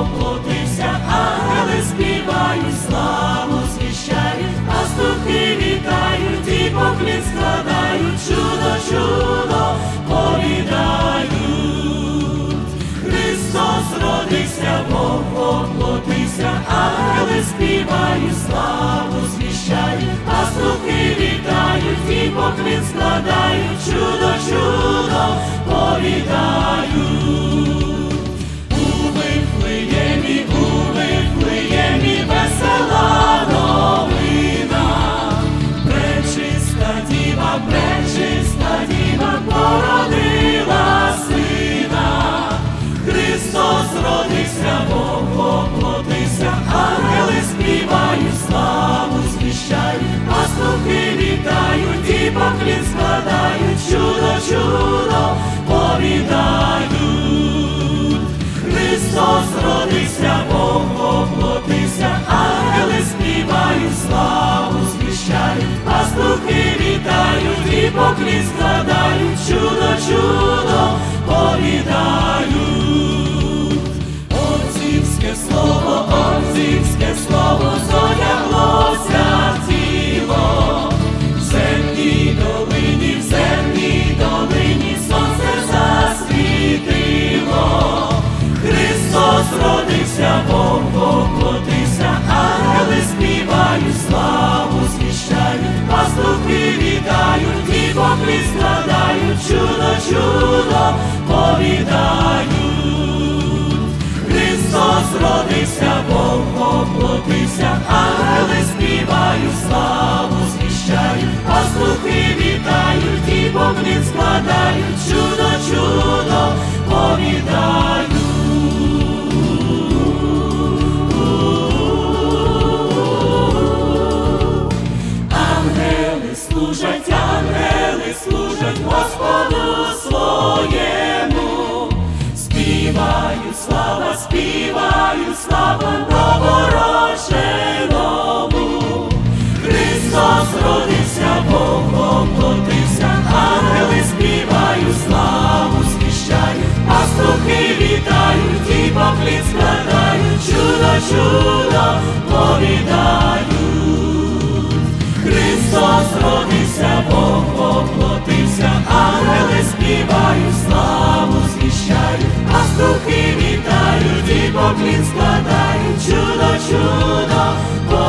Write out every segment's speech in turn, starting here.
оплотився, ангели співають, славу звіщають, пастухи вітають і поклін складають, чудо, чудо повідаю, Христос родився, Бог оплотився, ангели співають, славу звіщають, пастухи вітають, і поклін складають, чудо, чудо. is the поклі складають, чудо, чудо повідають. Христос родився, Бог поплотився, ангели співаю, славу звіщають, пастухи вітають і бомблін складають.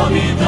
nome